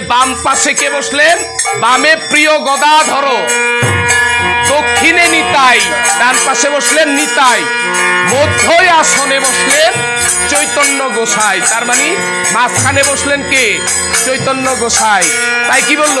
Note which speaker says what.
Speaker 1: বাম পাশে কে বসলেন? বামে প্রিয় গদাধর। দক্ষিণে নিতাই, ডান পাশে বসলেন নিতাই। মধ্যই আসনে বসলেন চৈতন্য গোসাই। তার মানে মাঝখানে বসলেন কে? চৈতন্য গোসাই। তাই কি বলল?